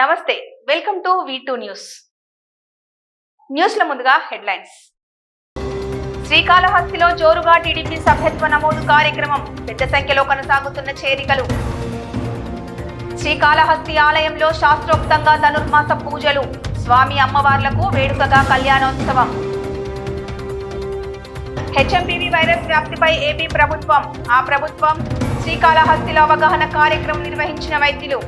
నమస్తే welcome to V two news న్యూస్లో ముందుగా హెడ్లైన్స్. శ్రీకాళహస్తిలో జోరుగా టీడీపీ సభ్యత్వ నమోదు కార్యక్రమం పెద్ద సంఖ్యలో కొనసాగుతున్న చేరికలు. శ్రీకాళహస్తి ఆలయంలో శాస్త్రోక్తంగా ధనుర్మాస పూజలు స్వామి అమ్మవార్లకు వేడుకగా కళ్యాణోత్సవం. హెచ్ఎంపీవీ వైరస్ వ్యాప్తిపై ఏపీ ప్రభుత్వం ఆ ప్రభుత్వం శ్రీకాళహస్తిలో అవగాహన కార్యక్రమం నిర్వహించిన వైద్యులు.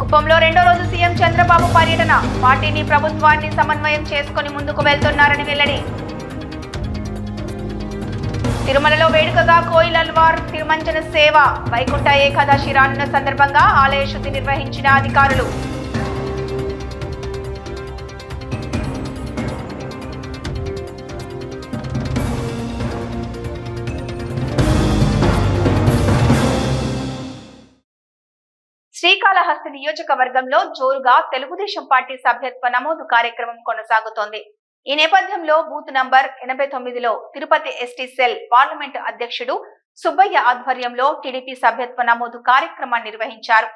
కుప్పంలో రెండో రోజు సీఎం చంద్రబాబు పర్యటన. పార్టీని ప్రభుత్వాన్ని సమన్వయం చేసుకుని ముందుకు వెళ్తున్నారని వెల్లడి. తిరుమలలో వేడుకగా కోయిల్ అల్వార్ తిరుమంజన సేవ వైకుంఠ ఏకాదశి రానున్న సందర్భంగా ఆలయ శుద్ధి నిర్వహించిన అధికారులు. శ్రీకాళహస్తి నియోజకవర్గంలో జోరుగా తెలుగుదేశం పార్టీ సభ్యత్వ నమోదు కార్యక్రమం కొనసాగుతోంది. ఈ నేపథ్యంలో బూత్ నంబర్ ఎనభై తొమ్మిదిలో తిరుపతి ఎస్టీ సెల్ పార్లమెంట్ అధ్యక్షుడు సుబ్బయ్య ఆధ్వర్యంలో టీడీపీ సభ్యత్వ నమోదు కార్యక్రమాన్ని నిర్వహించారు.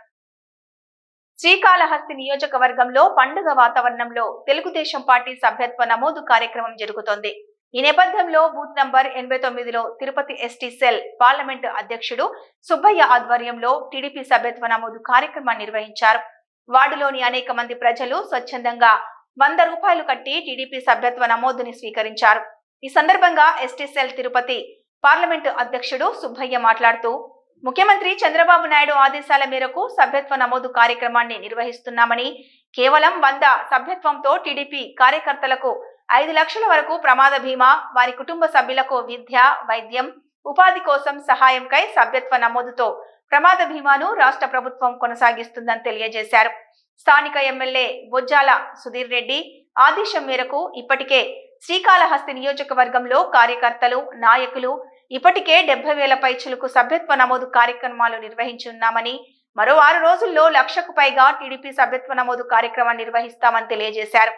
శ్రీకాళహస్తి నియోజకవర్గంలో పండుగ వాతావరణంలో తెలుగుదేశం పార్టీ సభ్యత్వ నమోదు కార్యక్రమం జరుగుతోంది. ఈ నేపథ్యంలో బూత్ నంబర్ ఎనభై తొమ్మిదిలో తిరుపతి ఎస్టీ సెల్ పార్లమెంటు అధ్యక్షుడు సుబ్బయ్య ఆధ్వర్యంలో టీడీపీ సభ్యత్వ నమోదు కార్యక్రమాన్ని నిర్వహించారు. వార్డులోని అనేక మంది ప్రజలు స్వచ్ఛందంగా వంద రూపాయలు కట్టి టీడీపీ సభ్యత్వ నమోదుని స్వీకరించారు. ఈ సందర్భంగా ఎస్టీ సెల్ తిరుపతి పార్లమెంటు అధ్యక్షుడు సుబ్బయ్య మాట్లాడుతూ ముఖ్యమంత్రి చంద్రబాబు నాయుడు ఆదేశాల మేరకు సభ్యత్వ నమోదు కార్యక్రమాన్ని నిర్వహిస్తున్నామని కేవలం వంద సభ్యత్వంతో టీడీపీ కార్యకర్తలకు ఐదు లక్షల వరకు ప్రమాద బీమా వారి కుటుంబ సభ్యులకు విద్య వైద్యం ఉపాధి కోసం సహాయంకై సభ్యత్వ నమోదుతో ప్రమాద బీమాను రాష్ట్ర ప్రభుత్వం కొనసాగిస్తుందని తెలియజేశారు. స్థానిక ఎమ్మెల్యే బొజ్జాల సుధీర్ రెడ్డి ఆదేశం మేరకు ఇప్పటికే శ్రీకాళహస్తి నియోజకవర్గంలో కార్యకర్తలు నాయకులు ఇప్పటికే డెబ్బై వేల పైచులకు సభ్యత్వ నమోదు కార్యక్రమాలు నిర్వహించున్నామని మరో ఆరు రోజుల్లో లక్షకు పైగా టీడీపీ సభ్యత్వ నమోదు కార్యక్రమాన్ని నిర్వహిస్తామని తెలియజేశారు.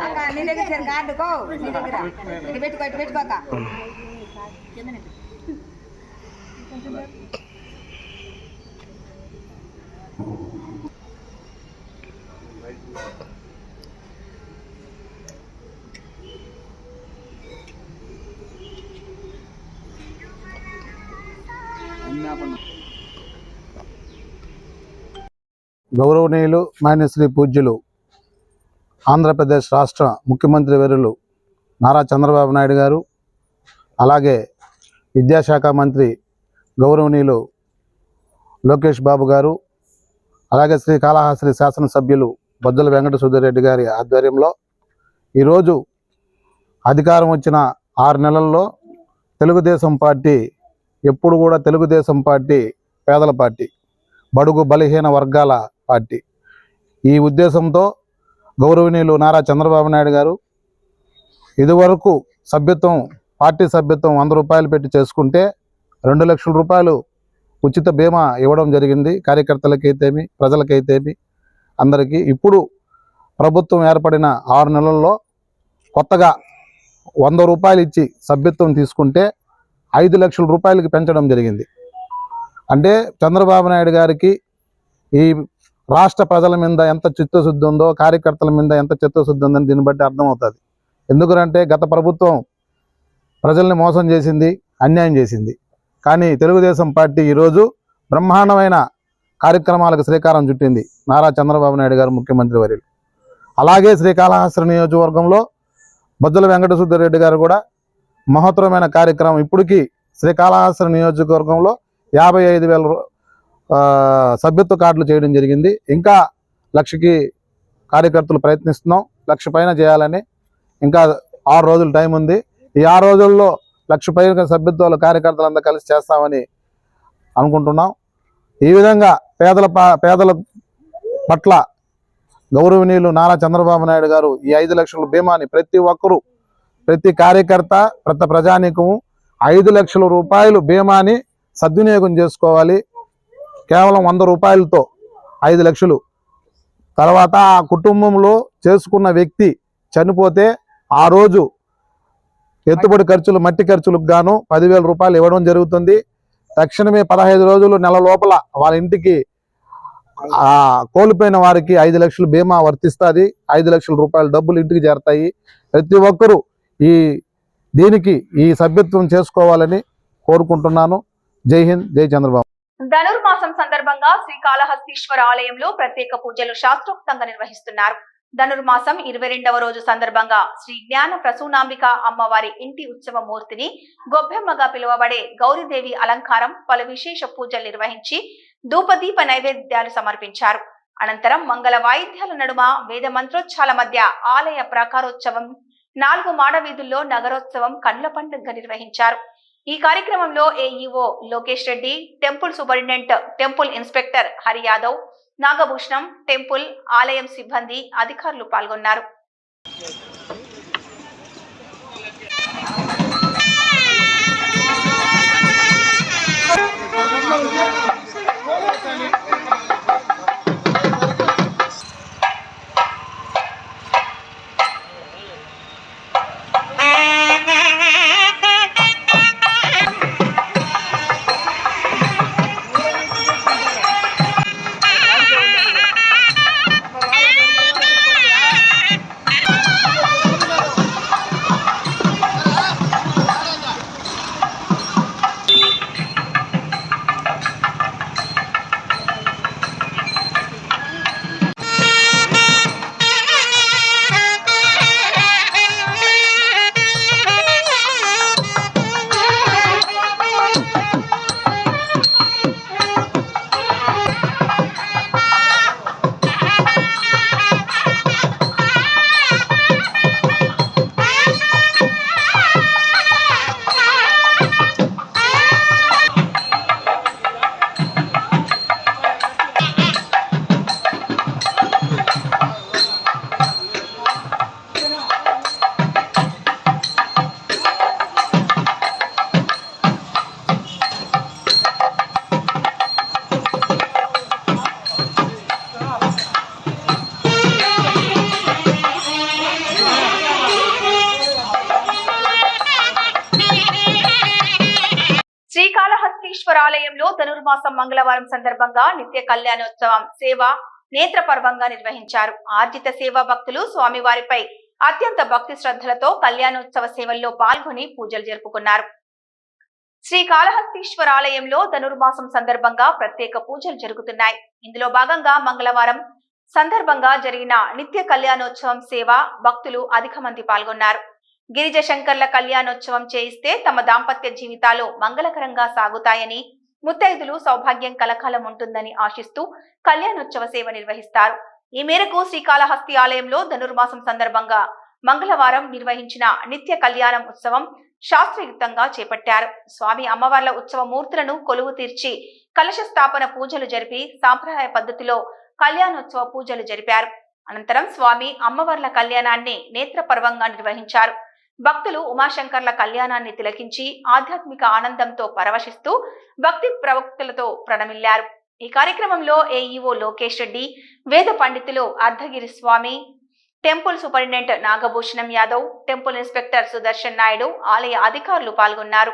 అక్క నీ దగ్గర సరే కార్డుకో నీ దగ్గర ఇటు పెట్టుకో ఇటు పెట్టుకోక గౌరవనీయులు మాన్యశ్రీ పూజ్యులు ఆంధ్రప్రదేశ్ రాష్ట్ర ముఖ్యమంత్రి వర్యులు నారా చంద్రబాబు నాయుడు గారు అలాగే విద్యాశాఖ మంత్రి గౌరవనీయులు లోకేష్ బాబు గారు అలాగే శ్రీ కాళహస్తి శాసనసభ్యులు బొజ్జల వెంకట సుధీరెడ్డి గారి ఆధ్వర్యంలో ఈరోజు అధికారం వచ్చిన ఆరు నెలల్లో తెలుగుదేశం పార్టీ ఎప్పుడు కూడా తెలుగుదేశం పార్టీ పేదల పార్టీ బడుగు బలహీన వర్గాల పార్టీ. ఈ ఉద్దేశంతో గౌరవనీయులు నారా చంద్రబాబు నాయుడు గారు ఇదివరకు సభ్యత్వం పార్టీ సభ్యత్వం వంద రూపాయలు పెట్టి చేసుకుంటే రెండు లక్షల రూపాయలు ఉచిత బీమా ఇవ్వడం జరిగింది. కార్యకర్తలకైతేమి ప్రజలకైతేమి అందరికీ ఇప్పుడు ప్రభుత్వం ఏర్పడిన ఆరు నెలల్లో కొత్తగా వంద రూపాయలు ఇచ్చి సభ్యత్వం తీసుకుంటే ఐదు లక్షల రూపాయలకి పెంచడం జరిగింది. అంటే చంద్రబాబు నాయుడు గారికి ఈ రాష్ట్ర ప్రజల మీద ఎంత చిత్తశుద్ధి ఉందో కార్యకర్తల మీద ఎంత చిత్తశుద్ధి ఉందని దీన్ని బట్టి అర్థమవుతుంది. ఎందుకంటే గత ప్రభుత్వం ప్రజల్ని మోసం చేసింది అన్యాయం చేసింది. కానీ తెలుగుదేశం పార్టీ ఈరోజు బ్రహ్మాండమైన కార్యక్రమాలకు శ్రీకారం చుట్టింది నారా చంద్రబాబు నాయుడు గారు ముఖ్యమంత్రి వర్యులు. అలాగే శ్రీకాళహస్తి నియోజకవర్గంలో బొజ్జల వెంకటసుద్ధ రెడ్డి గారు కూడా మహత్తరమైన కార్యక్రమం. ఇప్పటికీ శ్రీకాళహస్తి నియోజకవర్గంలో యాభై ఐదు వేల సభ్యత్వ కార్డులు చేయడం జరిగింది. ఇంకా లక్షకి కార్యకర్తలు ప్రయత్నిస్తున్నాం. లక్ష పైన చేయాలని ఇంకా ఆరు రోజులు టైం ఉంది. ఈ ఆరు రోజుల్లో లక్ష పైన సభ్యత్వాలు కార్యకర్తలు కలిసి చేస్తామని అనుకుంటున్నాం. ఈ విధంగా పేదల పా- పేదల పట్ల గౌరవనీయులు నారా చంద్రబాబు నాయుడు గారు ఈ ఐదు లక్షల బీమాని ప్రతి ఒక్కరూ ప్రతి కార్యకర్త ప్రతి ప్రజానీకము ఐదు లక్షల రూపాయలు బీమాని సద్వినియోగం చేసుకోవాలి. కేవలం వంద రూపాయలతో ఐదు లక్షలు. తర్వాత ఆ కుటుంబంలో చేసుకున్న వ్యక్తి చనిపోతే ఆ రోజు ఎత్తుబడి ఖర్చులు మట్టి ఖర్చులకు గాను పదివేల రూపాయలు ఇవ్వడం జరుగుతుంది. తక్షణమే పదహైదు రోజులు నెల లోపల వాళ్ళ ఇంటికి కోల్పోయిన వారికి ఐదు లక్షలు బీమా వర్తిస్తుంది. ఐదు లక్షల రూపాయల డబ్బులు ఇంటికి చేరతాయి. ప్రతి ఒక్కరూ ఈ దీనికి ఈ సభ్యత్వం చేసుకోవాలని కోరుకుంటున్నాను. జై హింద్ జై చంద్రబాబు. ధనుర్మాసం సందర్భంగా శ్రీకాళహస్తీశ్వర ఆలయంలో ప్రత్యేక పూజలు శాస్త్రోక్తంగా నిర్వహిస్తున్నారు. ధనుర్మాసం ఇరవై రెండవ రోజు సందర్భంగా శ్రీ జ్ఞాన ప్రసూనాంబిక అమ్మవారి ఇంటి ఉత్సవ మూర్తిని గొబ్బెమ్మగా పిలువబడే గౌరీదేవి అలంకారం పలు విశేష పూజలు నిర్వహించి ధూపదీప నైవేద్యాలు సమర్పించారు. అనంతరం మంగళ వాయిద్యాల నడుమ వేద మంత్రోత్సవాల మధ్య ఆలయ ప్రాకారోత్సవం నాలుగు మాడవీధుల్లో నగరోత్సవం కండ్ల పండుగ నిర్వహించారు. ఈ కార్యక్రమంలో AEO Lokesh Reddy temple superintendent temple inspector Hari Yadav Nagabhushanam temple ఆలయం సిబ్బంది అధికారులు పాల్గొన్నారు. శ్రీకాళహస్తీశ్వరాలయంలో ధనుర్మాసం మంగళవారం సందర్భంగా నిత్య కళ్యాణోత్సవం సేవ నేత్ర పర్వంగా నిర్వహించారు. ఆర్జిత సేవా భక్తులు స్వామివారిపై అత్యంత భక్తి శ్రద్ధలతో కళ్యాణోత్సవ సేవల్లో పాల్గొని పూజలు జరుపుకున్నారు. శ్రీకాళహస్తీశ్వరాలయంలో ధనుర్మాసం సందర్భంగా ప్రత్యేక పూజలు జరుగుతున్నాయి. ఇందులో భాగంగా మంగళవారం సందర్భంగా జరిగిన నిత్య కళ్యాణోత్సవం సేవ భక్తులు అధిక మంది పాల్గొన్నారు. గిరిజ శంకర్ల కళ్యాణోత్సవం చేయిస్తే తమ దాంపత్య జీవితాలు మంగళకరంగా సాగుతాయని ముత్తైదులు సౌభాగ్యం కలకాలం ఉంటుందని ఆశిస్తూ కళ్యాణోత్సవ సేవ నిర్వహిస్తారు. ఈ మేరకు శ్రీకాళహస్తి ఆలయంలో ధనుర్మాసం సందర్భంగా మంగళవారం నిర్వహించిన నిత్య కళ్యాణం ఉత్సవం శాస్త్రయుక్తంగా చేపట్టారు. స్వామి అమ్మవార్ల ఉత్సవ మూర్తులను కొలువు తీర్చి కలశ స్థాపన పూజలు జరిపి సాంప్రదాయ పద్ధతిలో కళ్యాణోత్సవ పూజలు జరిపారు. అనంతరం స్వామి అమ్మవార్ల కళ్యాణాన్ని నేత్రపర్వంగా నిర్వహించారు. భక్తులు ఉమాశంకర్ల కళ్యాణాన్ని తిలకించి ఆధ్యాత్మిక ఆనందంతో పరవశిస్తూ భక్తి ప్రవక్తులతో ప్రణమిల్లారు. ఈ కార్యక్రమంలో ఏఈఓ లోకేష్ రెడ్డి వేద పండితులు Ardhagiri Swami temple superintendent Nagabhushanam Yadav temple inspector Sudarshan Naidu ఆలయ అధికారులు పాల్గొన్నారు.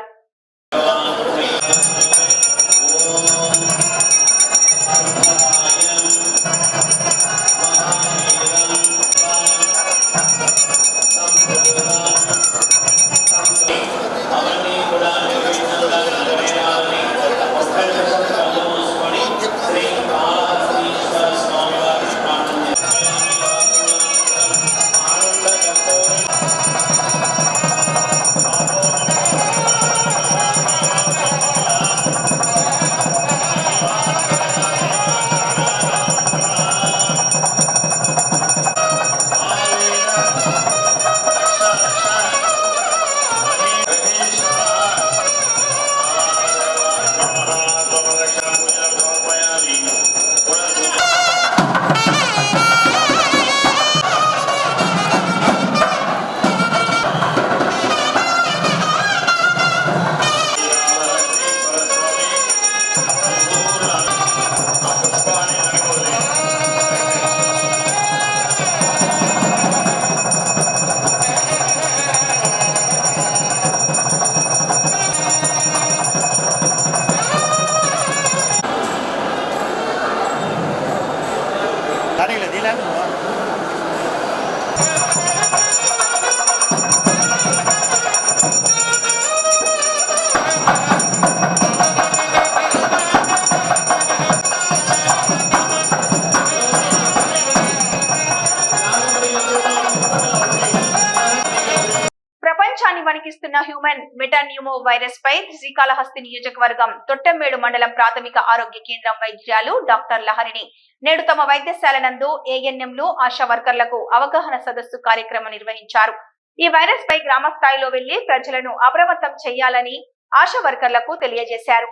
మెటాన్యూమో వైరస్ పై శ్రీకాళహస్తి నియోజకవర్గం తొట్టెంమేడు మండలం ప్రాథమిక ఆరోగ్య కేంద్రం వైద్యాలు డాక్టర్ లహరిని. నేడు తమ వైద్యశాల నందు ఏఎన్ఎంలు ఆశా వర్కర్లకు అవగాహన సదస్సు కార్యక్రమం నిర్వహించారు. ఈ వైరస్ పై గ్రామ స్థాయిలో వెళ్ళి ప్రజలను అప్రమత్తం చేయాలని ఆశా వర్కర్లకు తెలియజేశారు.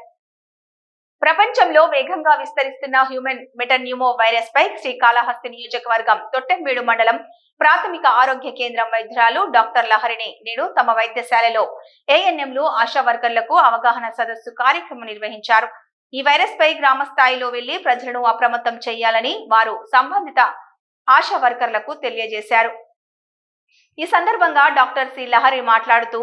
ప్రపంచంలో వేగంగా విస్తరిస్తున్న హ్యూమన్ మెటన్యూమో వైరస్ పై శ్రీకాళహస్తి నియోజకవర్గం తొట్టెంబేడు మండలం ప్రాథమిక ఆరోగ్య కేంద్రం వైద్యురాలు డాక్టర్ లహరిని నేడు తమ వైద్యశాలలో ఏఎన్ఎంలు ఆశా వర్కర్లకు అవగాహన సదస్సు కార్యక్రమం నిర్వహించారు. ఈ వైరస్ పై గ్రామ స్థాయిలో వెళ్ళి ప్రజలను అప్రమత్తం చేయాలని వారు సంబంధిత ఆశా వర్కర్లకు తెలియజేశారు. ఈ సందర్భంగా డాక్టర్ సి లహరి మాట్లాడుతూ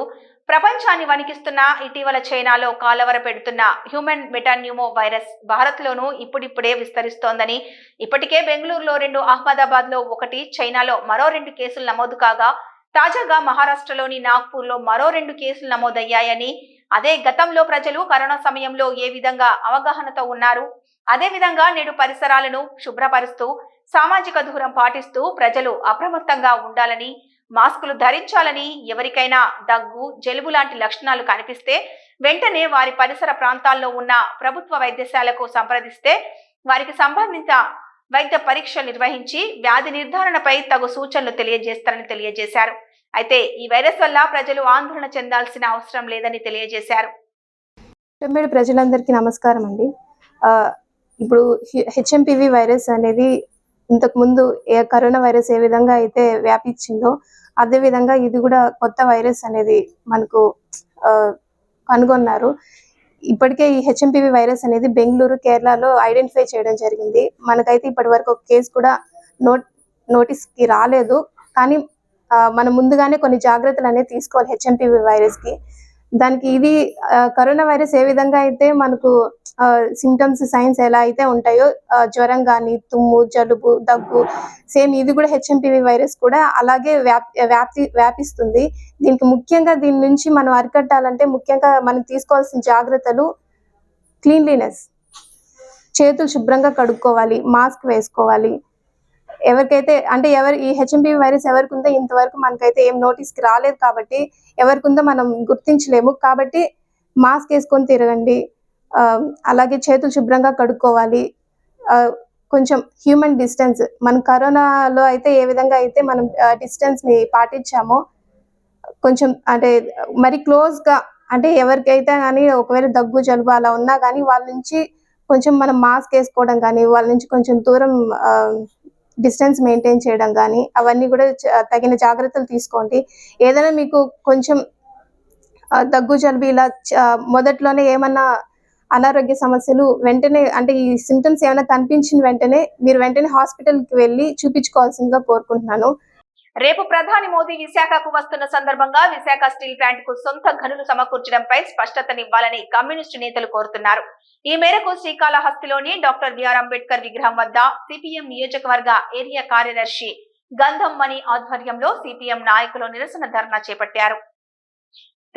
ప్రపంచాన్ని వణికిస్తున్న ఇటీవల చైనాలో కాలవర పెడుతున్న హ్యూమన్ మెటాన్యూమో వైరస్ భారత్ లోనూ ఇప్పుడిప్పుడే విస్తరిస్తోందని ఇప్పటికే బెంగళూరులో రెండు అహ్మదాబాద్లో ఒకటి చైనాలో మరో రెండు కేసులు నమోదు కాగా తాజాగా మహారాష్ట్రలోని నాగ్పూర్లో మరో రెండు కేసులు నమోదయ్యాయని అదే గతంలో ప్రజలు కరోనా సమయంలో ఏ విధంగా అవగాహనతో ఉన్నారు అదే విధంగా నేడు పరిసరాలను శుభ్రపరుస్తూ సామాజిక దూరం పాటిస్తూ ప్రజలు అప్రమత్తంగా ఉండాలని మాస్కులు ధరించాలని ఎవరికైనా దగ్గు జలుబు లాంటి లక్షణాలు కనిపిస్తే వెంటనే వారి పరిసర ప్రాంతాల్లో ఉన్న ప్రభుత్వ వైద్యశాలకు సంప్రదిస్తే వారికి సంబంధిత వైద్య పరీక్షలు నిర్వహించి వ్యాధి నిర్ధారణపై తగు సూచనలు తెలియజేస్తారని తెలియజేశారు. అయితే ఈ వైరస్ వల్ల ప్రజలు ఆందోళన చెందాల్సిన అవసరం లేదని తెలియజేశారు. తొమ్మిది ప్రజలందరికీ నమస్కారం అండి. ఆ, ఇప్పుడు హెచ్ఎంపివి వైరస్ అనేది ఇంతకు ముందు ఏ కరోనా వైరస్ ఏ విధంగా అయితే వ్యాపించిందో అదే విధంగా ఇది కూడా కొత్త వైరస్ అనేది మనకు ఆ, కనుగొన్నారు. ఇప్పటికే ఈ హెచ్ఎంపివి వైరస్ అనేది బెంగళూరు కేరళలో ఐడెంటిఫై చేయడం జరిగింది. మనకైతే ఇప్పటి వరకు ఒక కేసు కూడా నోట్ నోటీస్కి రాలేదు. కానీ మనం ముందుగానే కొన్ని జాగ్రత్తలు అనేవి తీసుకోవాలి హెచ్ఎంపివి వైరస్కి. దానికి ఇది ఆ, కరోనా వైరస్ ఏ విధంగా అయితే మనకు సిమ్టమ్స్ సైన్స్ ఎలా అయితే ఉంటాయో జ్వరం కానీ తుమ్ము జలుబు దగ్గు సేమ్ ఇది కూడా హెచ్ఎంపివి వైరస్ కూడా అలాగే వ్యాప్ వ్యాప్తి వ్యాపిస్తుంది. దీనికి ముఖ్యంగా దీని నుంచి మనం అరికట్టాలంటే ముఖ్యంగా మనం తీసుకోవాల్సిన జాగ్రత్తలు క్లీన్లీనెస్ చేతులు శుభ్రంగా కడుక్కోవాలి మాస్క్ వేసుకోవాలి. ఎవరికైతే అంటే ఎవరు ఈ హెచ్ఎంపీ వైరస్ ఎవరికి ఉందో ఇంతవరకు మనకైతే ఏం నోటీస్కి రాలేదు కాబట్టి ఎవరికి ఉందో మనం గుర్తించలేము. కాబట్టి మాస్క్ వేసుకొని తిరగండి. అలాగే చేతులు శుభ్రంగా కడుక్కోవాలి. ఆ, కొంచెం హ్యూమన్ డిస్టెన్స్ మన కరోనాలో అయితే ఏ విధంగా అయితే మనం డిస్టెన్స్ని పాటించామో కొంచెం అంటే మరి క్లోజ్గా అంటే ఎవరికైతే కానీ ఒకవేళ దగ్గు జలుబు అలా ఉన్నా కానీ వాళ్ళ నుంచి కొంచెం మనం మాస్క్ వేసుకోవడం కానీ వాళ్ళ నుంచి కొంచెం దూరం డిస్టెన్స్ మెయింటైన్ చేయడం కానీ అవన్నీ కూడా తగిన జాగ్రత్తలు తీసుకోండి. ఏదైనా మీకు కొంచెం దగ్గు జలుబు ఇలా చ- మొదట్లోనే ఏమన్నా అనారోగ్య సమస్యలు వెంటనే అంటే ఈ సిమ్టమ్స్ ఏమైనా కనిపించిన వెంటనే మీరు వెంటనే హాస్పిటల్కి వెళ్ళి చూపించుకోవాల్సిందిగా కోరుకుంటున్నాను. రేపు ప్రధాని మోదీ విశాఖకు వస్తున్న సందర్భంగా విశాఖ స్టీల్ ప్లాంట్కు సొంత గనులు సమకూర్చడంపై స్పష్టతనివ్వాలని కమ్యూనిస్టు నేతలు కోరుతున్నారు. ఈ మేరకు శ్రీకాళహస్తిలోని డాక్టర్ బిఆర్ అంబేద్కర్ విగ్రహం వద్ద సిపిఎం నియోజకవర్గ ఏరియా కార్యదర్శి గంధం మణి ఆధ్వర్యంలో సిపిఎం నాయకులు నిరసన ధర్నా చేపట్టారు.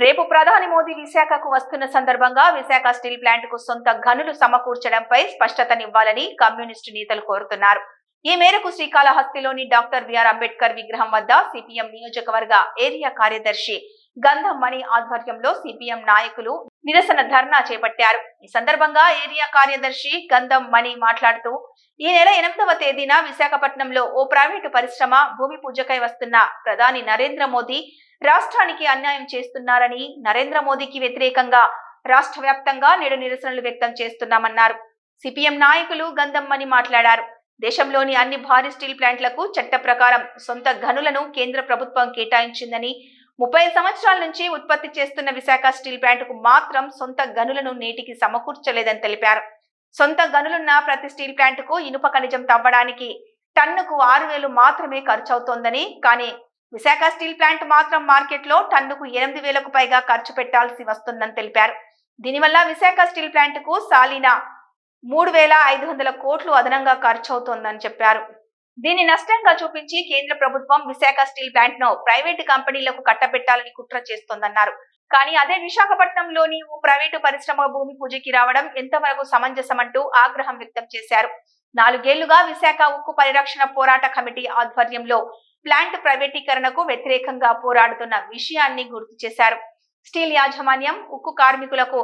రేపు ప్రధాని మోదీ విశాఖకు వస్తున్న సందర్భంగా విశాఖ స్టీల్ ప్లాంట్కు సొంత గనులు సమకూర్చడంపై స్పష్టతనివ్వాలని కమ్యూనిస్టు నేతలు కోరుతున్నారు. ఈ మేరకు శ్రీకాళహస్తిలోని డాక్టర్ బిఆర్ అంబేద్కర్ విగ్రహం వద్ద సిపిఎం నియోజకవర్గ ఏరియా కార్యదర్శి గంధం మణి ఆధ్వర్యంలో సిపిఎం నాయకులు నిరసన ధర్నా చేపట్టారు. ఈ సందర్భంగా ఏరియా కార్యదర్శి గంధం మణి మాట్లాడుతూ ఈ నెల ఎనిమిదవ తేదీన విశాఖపట్నంలో ఓ ప్రైవేటు పరిశ్రమ భూమి పూజకై వస్తున్న ప్రధాని నరేంద్ర మోదీ రాష్ట్రానికి అన్యాయం చేస్తున్నారని నరేంద్ర మోదీకి వ్యతిరేకంగా రాష్ట్ర వ్యాప్తంగా నేడు నిరసనలు వ్యక్తం చేస్తున్నామన్నారు. సిపిఎం నాయకులు గంధమ్మని మాట్లాడారు. దేశంలోని అన్ని భారీ స్టీల్ ప్లాంట్లకు చట్ట ప్రకారం సొంత గనులను కేంద్ర ప్రభుత్వం కేటాయించిందని ముప్పై సంవత్సరాల నుంచి ఉత్పత్తి చేస్తున్న విశాఖ స్టీల్ ప్లాంట్కు మాత్రం సొంత గనులను నేటికి సమకూర్చలేదని తెలిపారు. సొంత గనులున్న ప్రతి స్టీల్ ప్లాంట్కు ఇనుప ఖనిజం తవ్వడానికి టన్నుకు ఆరు వేలు మాత్రమే ఖర్చవుతోందని కానీ విశాఖ స్టీల్ ప్లాంట్ మాత్రం మార్కెట్లో టన్నుకు ఎనిమిది వేలకు పైగా ఖర్చు పెట్టాల్సి వస్తుందని తెలిపారు. దీనివల్ల విశాఖ స్టీల్ ప్లాంట్కు సాలిన మూడు వేల ఐదు వందల కోట్లు అదనంగా ఖర్చు అవుతోందని చెప్పారు. దీన్ని నష్టంగా చూపించి కేంద్ర ప్రభుత్వం విశాఖ స్టీల్ ప్లాంట్ను ప్రైవేటు కంపెనీలకు కట్టబెట్టాలని కుట్ర చేస్తోందన్నారు. కానీ అదే విశాఖపట్నంలోని ఓ ప్రైవేటు పరిశ్రమ భూమి పూజకి రావడం ఎంతవరకు సమంజసమంటూ ఆగ్రహం వ్యక్తం చేశారు. నాలుగేళ్ళుగా విశాఖ ఉక్కు పరిరక్షణ పోరాట కమిటీ ఆధ్వర్యంలో ప్లాంట్ ప్రైవేటీకరణకు వ్యతిరేకంగా పోరాడుతున్న విషయాన్ని గుర్తు చేశారు. స్టీల్ యాజమాన్యం ఉక్కు కార్మికులకు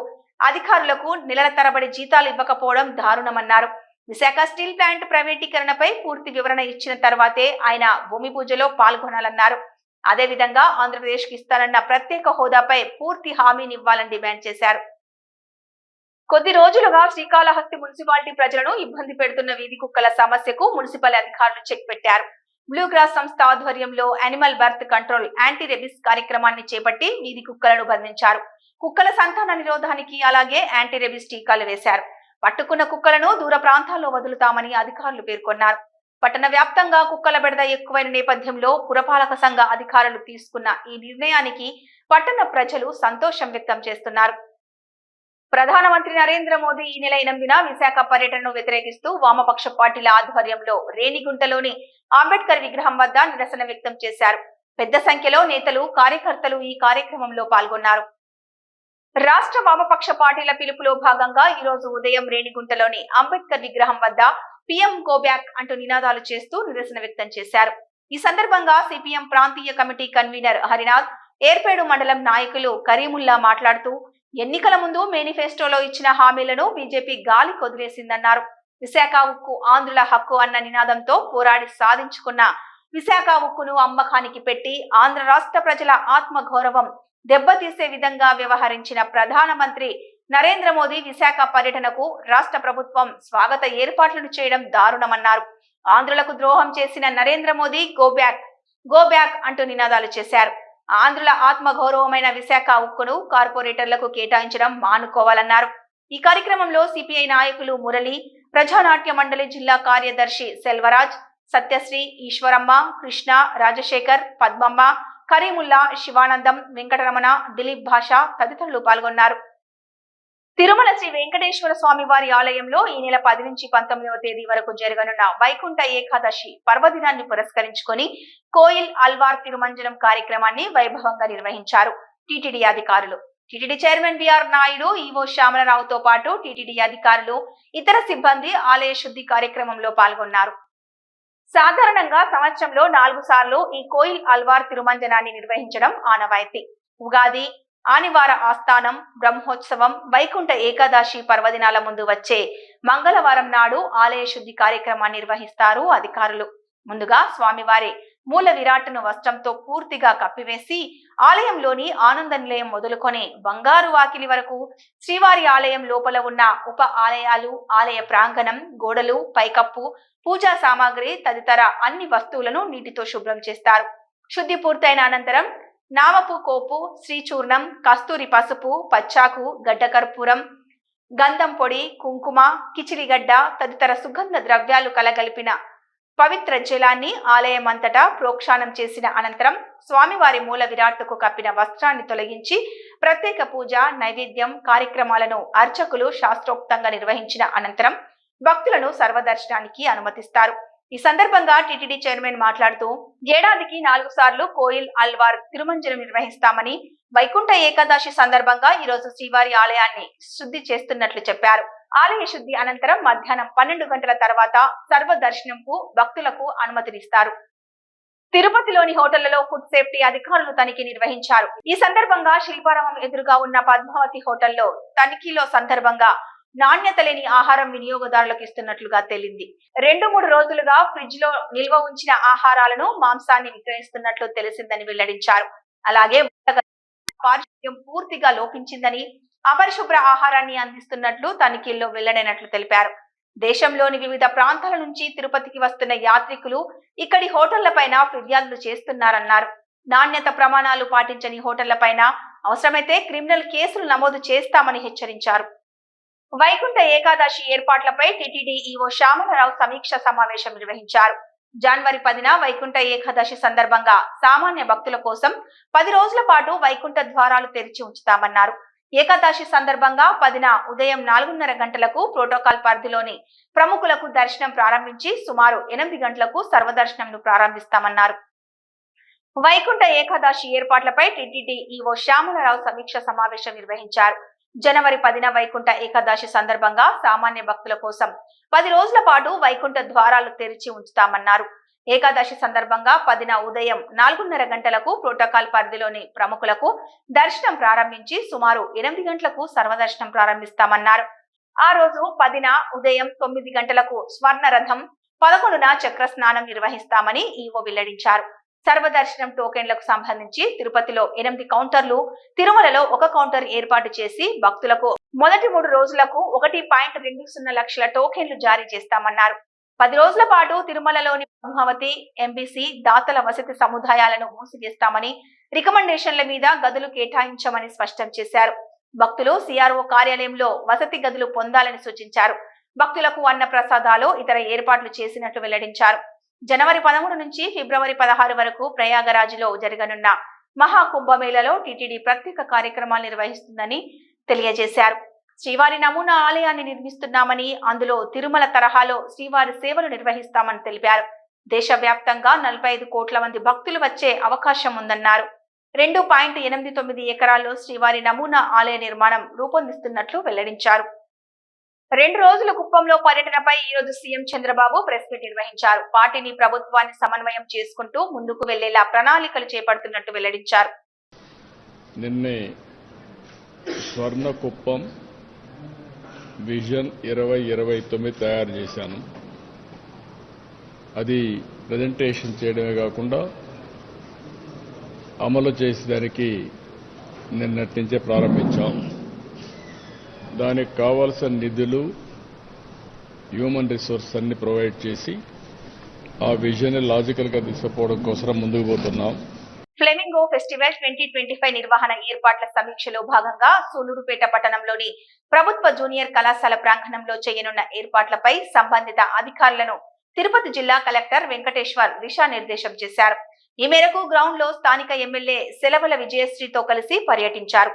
అధికారులకు నెలల తరబడి జీతాలు ఇవ్వకపోవడం దారుణమన్నారు. విశాఖ స్టీల్ ప్లాంట్ ప్రైవేటీకరణపై పూర్తి వివరణ ఇచ్చిన తర్వాతే ఆయన భూమి పూజలో పాల్గొనాలన్నారు. అదేవిధంగా ఆంధ్రప్రదేశ్కి ఇస్తానన్న ప్రత్యేక హోదాపై పూర్తి హామీని ఇవ్వాలని డిమాండ్ చేశారు. కొద్ది రోజులుగా శ్రీకాళహస్తి మున్సిపాలిటీ ప్రజలను ఇబ్బంది పెడుతున్న వీధి కుక్కల సమస్యకు మున్సిపల్ అధికారులు చెక్ పెట్టారు. బ్లూ గ్రాస్ సంస్థ ఆధ్వర్యంలో animal birth control anti rabies కార్యక్రమాన్ని చేపట్టి వీధి కుక్కలను బంధించారు. కుక్కల సంతాన నిరోధానికి అలాగే యాంటీ రెబిస్ టీకాలు వేశారు. పట్టుకున్న కుక్కలను దూర ప్రాంతాల్లో వదులుతామని అధికారులు పేర్కొన్నారు. పట్టణ వ్యాప్తంగా కుక్కల బెడద ఎక్కువైన నేపథ్యంలో పురపాలక సంఘ అధికారులు తీసుకున్న ఈ నిర్ణయానికి పట్టణ ప్రజలు సంతోషం వ్యక్తం చేస్తున్నారు. ప్రధానమంత్రి నరేంద్ర మోదీ ఈ నెల ఎనిమిదిన విశాఖ పర్యటనను వ్యతిరేకిస్తూ వామపక్ష పార్టీల ఆధ్వర్యంలో రేణిగుంటలోని అంబేద్కర్ విగ్రహం వద్ద నిరసన వ్యక్తం చేశారు. పెద్ద సంఖ్యలో నేతలు కార్యకర్తలు ఈ కార్యక్రమంలో పాల్గొన్నారు. రాష్ట్ర వామపక్ష పార్టీల పిలుపులో భాగంగా ఈ రోజు ఉదయం రేణిగుంటలోని అంబేద్కర్ విగ్రహం వద్ద పిఎం గోబ్యాక్ అంటూ నినాదాలు చేస్తూ నిరసన వ్యక్తం చేశారు. ఈ సందర్భంగా సిపిఎం ప్రాంతీయ కమిటీ కన్వీనర్ హరినాథ్ ఏర్పేడు మండలం నాయకులు కరీముల్లా మాట్లాడుతూ ఎన్నికల ముందు మేనిఫెస్టోలో ఇచ్చిన హామీలను బీజేపీ గాలి కొదిలేసిందన్నారు. విశాఖ ఉక్కు ఆంధ్రుల హక్కు అన్న నినాదంతో పోరాడి సాధించుకున్న విశాఖ ఉక్కును అమ్మకానికి పెట్టి ఆంధ్ర రాష్ట్ర ప్రజల ఆత్మ గౌరవం దెబ్బతీసే విధంగా వ్యవహరించిన ప్రధానమంత్రి నరేంద్ర మోదీ విశాఖ పర్యటనకు రాష్ట్ర ప్రభుత్వం స్వాగత ఏర్పాట్లను చేయడం దారుణమన్నారు. ఆంధ్రులకు ద్రోహం చేసిన Narendra Modi go back go back అంటూ నినాదాలు చేశారు. ఆంధ్రుల ఆత్మగౌరవమైన విశాఖ ఉక్కును కార్పొరేటర్లకు కేటాయించడం మానుకోవాలన్నారు. ఈ కార్యక్రమంలో సిపిఐ నాయకులు మురళి ప్రజానాట్య మండలి జిల్లా కార్యదర్శి సెల్వరాజ్ సత్యశ్రీ ఈశ్వరమ్మ కృష్ణ రాజశేఖర్ పద్మమ్మ కరీముల్లా శివానందం వెంకటరమణ దిలీప్ భాష తదితరులు పాల్గొన్నారు. తిరుమల శ్రీ వెంకటేశ్వర స్వామి వారి ఆలయంలో ఈ నెల పది నుంచి పంతొమ్మిదవ తేదీ వరకు జరగనున్న వైకుంఠ ఏకాదశి పర్వదినాన్ని పురస్కరించుకొని కోయిల్ అల్వార్ తిరుమంజనం కార్యక్రమాన్ని వైభవంగా నిర్వహించారు టిటిడి అధికారులు. TTD chairman BR Naidu EO శ్యామలరావుతో పాటు టిటిడి అధికారులు ఇతర సిబ్బంది ఆలయ శుద్ధి కార్యక్రమంలో పాల్గొన్నారు. సాధారణంగా సంవత్సరంలో నాలుగు సార్లు ఈ కోయిల్ అల్వార్ తిరుమంజనాన్ని నిర్వహించడం ఆనవాయితీ. ఉగాది ఆనివార ఆస్థానం బ్రహ్మోత్సవం వైకుంఠ ఏకాదశి పర్వదినాల ముందు వచ్చే మంగళవారం నాడు ఆలయ శుద్ధి కార్యక్రమాన్ని నిర్వహిస్తారు అధికారులు. ముందుగా స్వామివారి మూల విరాట్ను వస్త్రంతో పూర్తిగా కప్పివేసి ఆలయంలోని ఆనంద నిలయం మొదలుకొని బంగారు వాకిలి వరకు శ్రీవారి ఆలయం లోపల ఉన్న ఉప ఆలయాలు ఆలయ ప్రాంగణం గోడలు పైకప్పు పూజా సామాగ్రి తదితర అన్ని వస్తువులను నీటితో శుభ్రం చేస్తారు. శుద్ధి పూర్తయిన అనంతరం నామపు కోపు శ్రీచూర్ణం కస్తూరి పసుపు పచ్చాకు గడ్డకర్పూరం గంధం పొడి కుంకుమ కిచిలిగడ్డ తదితర సుగంధ ద్రవ్యాలు కలగలిపిన పవిత్ర జలాన్ని ఆలయమంతటా ప్రోక్షానం చేసిన అనంతరం స్వామివారి మూల విరాట్టుకు కప్పిన వస్త్రాన్ని తొలగించి ప్రత్యేక పూజ నైవేద్యం కార్యక్రమాలను అర్చకులు శాస్త్రోక్తంగా నిర్వహించిన అనంతరం భక్తులను సర్వదర్శనానికి అనుమతిస్తారు. ఈ సందర్భంగా టిటిడి చైర్మన్ మాట్లాడుతూ ఏడాదికి నాలుగు సార్లు కోయిల్ అల్వార్ తిరుమంజనం నిర్వహిస్తామని వైకుంఠ ఏకాదశి సందర్భంగా ఈ రోజు శ్రీవారి ఆలయాన్ని శుద్ధి చేస్తున్నట్లు చెప్పారు. ఆలయ శుద్ధి అనంతరం మధ్యాహ్నం పన్నెండు గంటల తర్వాత సర్వదర్శనంకు భక్తులకు అనుమతినిస్తారు. తిరుపతిలోని హోటళ్ళలో ఫుడ్ సేఫ్టీ అధికారులు తనిఖీ నిర్వహించారు. ఈ సందర్భంగా శిల్పారామం ఎదురుగా ఉన్న పద్మావతి హోటల్లో తనిఖీలో సందర్భంగా నాణ్యత లేని ఆహారం వినియోగదారులకు ఇస్తున్నట్లుగా తేలింది. రెండు మూడు రోజులుగా ఫ్రిడ్జ్లో నిల్వ ఉంచిన ఆహారాలను మాంసాన్ని విక్రయిస్తున్నట్లు తెలిసిందని వెల్లడించారు. అలాగే పారిశుద్ధ్యం పూర్తిగా లోపించిందని అపరిశుభ్ర ఆహారాన్ని అందిస్తున్నట్లు తనిఖీల్లో వెల్లడైనట్లు తెలిపారు. దేశంలోని వివిధ ప్రాంతాల నుంచి తిరుపతికి వస్తున్న యాత్రికులు ఇక్కడి హోటళ్ళపైన ఫిర్యాదులు చేస్తున్నారన్నారు. నాణ్యత ప్రమాణాలు పాటించని హోటళ్ళపైన అవసరమైతే క్రిమినల్ కేసులు నమోదు చేస్తామని హెచ్చరించారు. వైకుంఠ ఏకాదశి ఏర్పాట్లపై టిటిడి ఈవో శ్యామలరావు సమీక్ష సమావేశం నిర్వహించారు. జనవరి పదిన వైకుంఠ ఏకాదశి సందర్భంగా సామాన్య భక్తుల కోసం పది రోజుల పాటు వైకుంఠ ద్వారాలు తెరిచి ఉంచుతామన్నారు. ఏకాదశి సందర్భంగా పదిన ఉదయం నాలుగున్నర గంటలకు ప్రోటోకాల్ పరిధిలోని ప్రముఖులకు దర్శనం ప్రారంభించి సుమారు ఎనిమిది గంటలకు సర్వదర్శనంను ప్రారంభిస్తామన్నారు. వైకుంఠ ఏకాదశి ఏర్పాట్లపై టిటిడి ఈవో శ్యామలరావు సమీక్ష సమావేశం నిర్వహించారు. జనవరి పదిన వైకుంఠ ఏకాదశి సందర్భంగా సామాన్య భక్తుల కోసం పది రోజుల పాటు వైకుంఠ ద్వారాలు తెరిచి ఉంచుతామన్నారు. ఏకాదశి సందర్భంగా పదిన ఉదయం నాలుగున్నర గంటలకు ప్రోటోకాల్ పరిధిలోని ప్రముఖులకు దర్శనం ప్రారంభించి సుమారు ఎనిమిది గంటలకు సర్వదర్శనం ప్రారంభిస్తామన్నారు. ఆ రోజు పదిన ఉదయం తొమ్మిది గంటలకు స్వర్ణ రథం పదకొండున చక్ర స్నానం నిర్వహిస్తామని ఈవో వెల్లడించారు. సర్వదర్శనం టోకెన్లకు సంబంధించి తిరుపతిలో ఎనిమిది కౌంటర్లు తిరుమలలో ఒక కౌంటర్ ఏర్పాటు చేసి భక్తులకు మొదటి మూడు రోజులకు ఒకటి పాయింట్ రెండు సున్నా లక్షల టోకెన్లు జారీ చేస్తామన్నారు. పది రోజుల పాటు తిరుమలలోని బ్రహ్మవతి ఎంబీసీ దాతల వసతి సముదాయాలను మూసివేస్తామని రికమెండేషన్ల మీద గదులు కేటాయించమని స్పష్టం చేశారు. భక్తులు సిఆర్ఓ కార్యాలయంలో వసతి గదులు పొందాలని సూచించారు. భక్తులకు అన్న ప్రసాదాలు ఇతర ఏర్పాట్లు చేసినట్లు వెల్లడించారు. జనవరి పదమూడు నుంచి ఫిబ్రవరి పదహారు వరకు ప్రయాగరాజ్లో జరగనున్న మహా కుంభమేళలో టీటీడీ ప్రత్యేక కార్యక్రమాలు నిర్వహిస్తుందని తెలియజేశారు. శ్రీవారి నమూనా ఆలయాన్ని నిర్మిస్తున్నామని అందులో తిరుమల తరహాలో శ్రీవారి సేవలు నిర్వహిస్తామని తెలిపారు. దేశవ్యాప్తంగా నలభై ఐదు కోట్ల మంది భక్తులు వచ్చే అవకాశం ఉందన్నారు. రెండు పాయింట్ ఎనిమిది తొమ్మిది ఎకరాల్లో శ్రీవారి నమూనా ఆలయ నిర్మాణం రూపొందిస్తున్నట్లు వెల్లడించారు. రెండు రోజుల కుప్పంలో పర్యటనపై ఈ రోజు సీఎం చంద్రబాబు ప్రెస్ మీట్ నిర్వహించారు. పార్టీని ప్రభుత్వాన్ని సమన్వయం చేసుకుంటూ ముందుకు వెళ్ళేలా ప్రణాళికలు చేపడుతున్నట్టు వెల్లడించారు. నిన్నే స్వర్ణకుప్పం విజన్ ఇరవై ఇరవై తొమ్మిది తయారు చేశాను. అది ప్రజెంటేషన్ చేయడమే కాకుండా అమలు చేసేదానికి నిన్నటి నుంచే ప్రారంభించాం. దానికి కావాల్సిన నిధులు హ్యూమన్ రిసోర్స్ అన్ని ప్రొవైడ్ చేసి ఆ విజన్ లాజికల్గా తీసుకుపోవడం కోసం ముందుకు పోతున్నాం. Flamingo festival twenty twenty five నిర్వహణ ఏర్పాట్ల సమీక్షలో భాగంగా సూలూరుపేట పట్టణంలోని ప్రభుత్వ జూనియర్ కళాశాల ప్రాంగణంలో చేయనున్న ఏర్పాట్లపై సంబంధిత అధికారులను తిరుపతి జిల్లా కలెక్టర్ వెంకటేశ్వర్ దిశానిర్దేశం చేశారు. ఈ మేరకు గ్రౌండ్లో స్థానిక ఎమ్మెల్యే సెలవుల విజయశ్రీతో కలిసి పర్యటించారు.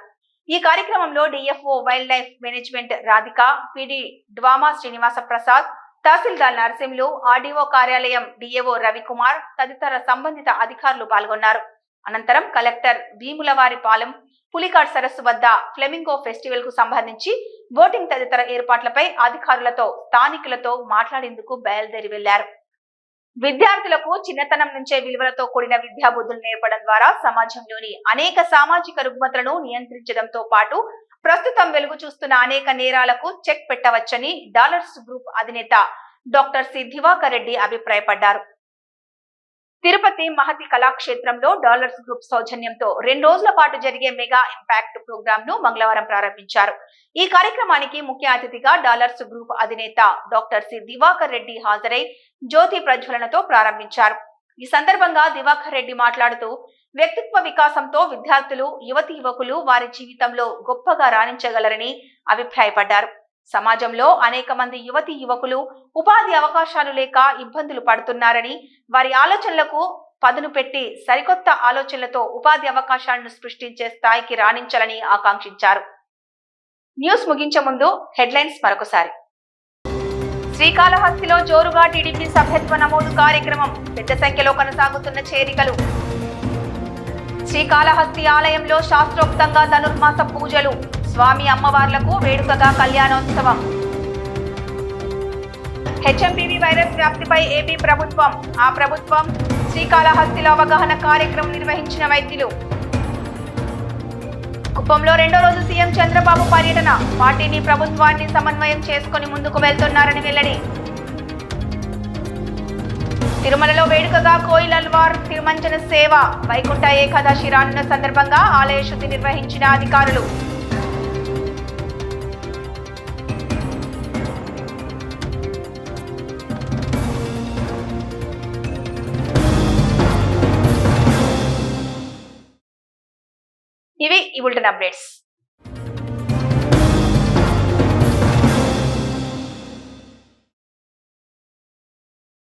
ఈ కార్యక్రమంలో DFO wildlife management Radhika PD DWAMA Srinivasa Prasad తహసీల్దార్ నరసింహులు ఆర్డీఓ కార్యాలయం డిఏఓ రవికుమార్ తదితర సంబంధిత అధికారులు పాల్గొన్నారు. అనంతరం కలెక్టర్ భీములవారిపాలెం పులికాట్ సరస్సు వద్ద ఫ్లెమింగో ఫెస్టివల్కు సంబంధించి బోటింగ్ తదితర ఏర్పాట్లపై అధికారులతో స్థానికులతో మాట్లాడేందుకు బయలుదేరి వెళ్ళారు. విద్యార్థులకు చిన్నతనం నుంచే విలువలతో కూడిన విద్యాబుద్ధులు నేర్పడం ద్వారా సమాజంలోని అనేక సామాజిక రుగ్మతలను నియంత్రించడంతో పాటు ప్రస్తుతం వెలుగు చూస్తున్న అనేక నేరాలకు చెక్ పెట్టవచ్చని డాలర్స్ గ్రూప్ అధినేత డాక్టర్ సి. దివాకర్ రెడ్డి అభిప్రాయపడ్డారు. తిరుపతి మహతి కళాక్షేత్రంలో డాలర్స్ గ్రూప్ సౌజన్యంతో రెండు రోజుల పాటు జరిగే మెగా ఇంపాక్ట్ ప్రోగ్రామ్ను మంగళవారం ప్రారంభించారు. ఈ కార్యక్రమానికి ముఖ్య అతిథిగా డాలర్స్ గ్రూప్ అధినేత డాక్టర్ సి దివాకర్ రెడ్డి హాజరై జ్యోతి ప్రజ్వలనతో ప్రారంభించారు. ఈ సందర్భంగా దివాకర్ రెడ్డి మాట్లాడుతూ వ్యక్తిత్వ వికాసంతో విద్యార్థులు యువతి యువకులు వారి జీవితంలో గొప్పగా రాణించగలరని అభిప్రాయపడ్డారు. సమాజంలో అనేక మంది యువతి యువకులు ఉపాధి అవకాశాలు లేక ఇబ్బందులు పడుతున్నారని వారి ఆలోచనలకు పదును పెట్టి సరికొత్త ఆలోచనలతో ఉపాధి అవకాశాలను సృష్టించే స్థాయికి రాణించాలని ఆకాంక్షించారు. న్యూస్ ముగించే ముందు హెడ్లైన్స్ మరొకసారి. శ్రీకాళహస్తిలో జోరుగా టీడీపీ సభ్యత్వ నమోదు కార్యక్రమం పెద్ద సంఖ్యలో కొనసాగుతున్న చేరికలు. శ్రీకాళహస్తి ఆలయంలో శాస్త్రోక్తంగా ధనుర్మాస పూజలు. స్వామి అమ్మవార్లకు వేడుకగా కళ్యాణోత్సవం. హెచ్ఎంపీవీ వైరస్ వ్యాప్తిపై ఏపీ ప్రభుత్వం ఆ ప్రభుత్వం శ్రీకాళహస్తిలో అవగాహన కార్యక్రమం నిర్వహించిన వైద్యులు. కుప్పంలో రెండో రోజు సీఎం చంద్రబాబు పర్యటన. పార్టీని ప్రభుత్వాన్ని సమన్వయం చేసుకుని ముందుకు వెళ్తున్నారని వెల్లడి. తిరుమలలో వేడుకగా కోయిల్ అల్వార్ తిరుమంజన సేవ వైకుంఠ ఏకాదశి రానున్న సందర్భంగా ఆలయ శుద్ధి నిర్వహించిన అధికారులు. ఈ బులెటిన్ అప్డేట్స్.